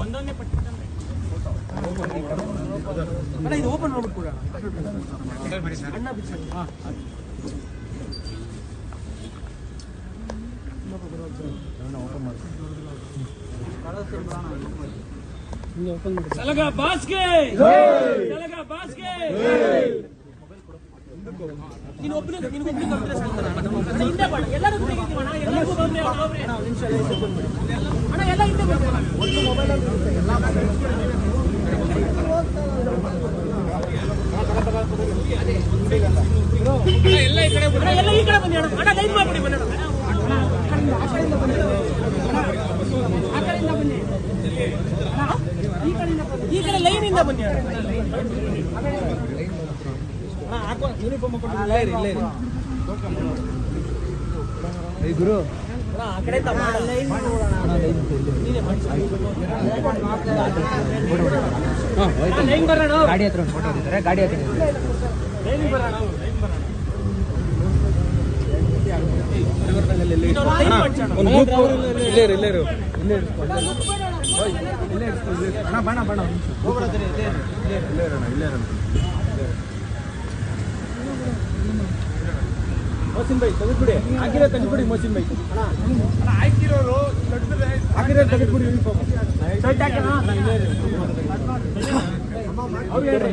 ಒಂದೊಂದೇ ಪಟ್ಟಿ ಅಣ್ಣ ಇದು ಓಪನ್ ಮಾಡ್ಬಿಟ್ಟು ಕೊಡೋಣ ಅಣ್ಣ ಬಿಚ್ಚಿ ಹಾಂ ಸಲಗ ಬಾಸ್ಗೆ! ಸಲಗ ಬಾಸ್ಗೆ! ನೀನು ಒಬ್ಬನೇ ಅಣ್ಣ, ಹಿಂದೆ ಬಾಣ ಎಲ್ಲರೂ ತೆಗಿತೀವಿ ಅಣ್ಣ ಎಲ್ಲರಿಗೂ. ಅಣ್ಣ ಎಲ್ಲ ಹಿಂದೆ ಕಡೆ ಅಣ್ಣ, ಎಲ್ಲ ಈ ಕಡೆ ಬನ್ನಿ ಅಣ್ಣ. ಅಣ್ಣ ಲೈನ್ ಮಾಡ್ಬಿಡಿ ಬನ್ನಿ ಈ ಕಡೆ ಲೈನ್ ಇಂದ ಬನ್ನಿ ಇಲ್ಲೇ ಇಲ್ಲೇ ಇರಿ. ಗುರು ಆ ಕಡೆ ಬಾ, ಲೈನ್ ಲೈನ್ ಬರೋಣ ಗಾಡಿ ಹತ್ರ ಫೋಟೋ ಹೊಡಿತಾರೆ ಗಾಡಿ ಹತ್ರ. ಲೈನ್ ಬರೋಣ ಲೈನ್ ಬರೋಣ. ಇಲ್ಲೇ ಇರು, ಇಲ್ಲೇ ಇರು. ಮೋಸಿನ್ ಬೈ ತೆಗೆದ್ಬಿಡಿ ಹಾಕಿರೋ ತೆಗೆದ್ಬಿಡಿ ಮೋಸಿನ್ ಬೈ ಹಾಕಿರೋ ತೆಗೆದ್ಬಿಡಿ ಯೂನಿಫಾರ್ಮ್ ಶರ್ಟ್ ಹೇಳ್ರಿ